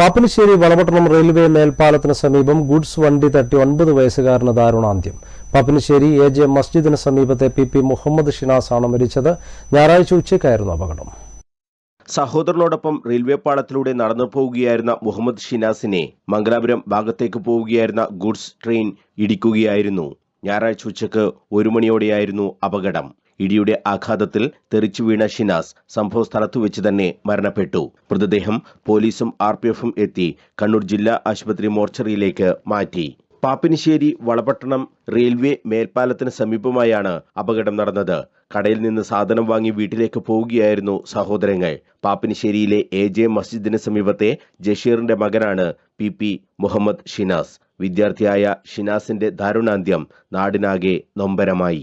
Pappinisseri Valapattanam railway മേൽപ്പാലത്തിന് സമീപം goods വണ്ടി തട്ടി ഒൻപത് വയസ്സുകാരന് ദാരുണാന്ത്യം. പാപ്പനശ്ശേരി എ ജെ മസ്ജിദിന് സമീപത്തെ പി പി മുഹമ്മദ് ഷിനാസ് ആണ് മരിച്ചത്. ഞായറാഴ്ച ഉച്ചയ്ക്കായിരുന്നു അപകടം. സഹോദരനോടൊപ്പം റെയിൽവേ പാളത്തിലൂടെ നടന്നു പോവുകയായിരുന്ന മുഹമ്മദ് ഷിനാസിനെ മംഗലാപുരം ഭാഗത്തേക്ക് പോവുകയായിരുന്ന ഗുഡ്സ് ട്രെയിൻ ഇടിക്കുകയായിരുന്നു. ഞായറാഴ്ച ഉച്ചയ്ക്ക് ഒരു മണിയോടെയായിരുന്നു അപകടം. ഇടിയുടെ ആഘാതത്തിൽ തെറിച്ചു വീണ ഷിനാസ് സംഭവ സ്ഥലത്തു വെച്ച് തന്നെ മരണപ്പെട്ടു. മൃതദേഹം പോലീസും ആർ എത്തി കണ്ണൂർ ജില്ലാ ആശുപത്രി മോർച്ചറിയിലേക്ക് മാറ്റി. പാപ്പിനിശ്ശേരി വളപട്ടണം റെയിൽവേ മേൽപ്പാലത്തിന് സമീപമായാണ് അപകടം നടന്നത്. കടയിൽ നിന്ന് സാധനം വാങ്ങി വീട്ടിലേക്ക് പോവുകയായിരുന്നു സഹോദരങ്ങൾ. പാപ്പിനിശ്ശേരിയിലെ എ ജെ മസ്ജിദിന് സമീപത്തെ ജഷീറിന്റെ മകനാണ് പി പി മുഹമ്മദ് ഷിനാസ്. വിദ്യാർത്ഥിയായ ഷിനാസിന്റെ ദാരുണാന്ത്യം നാടിനാകെ നൊമ്പരമായി.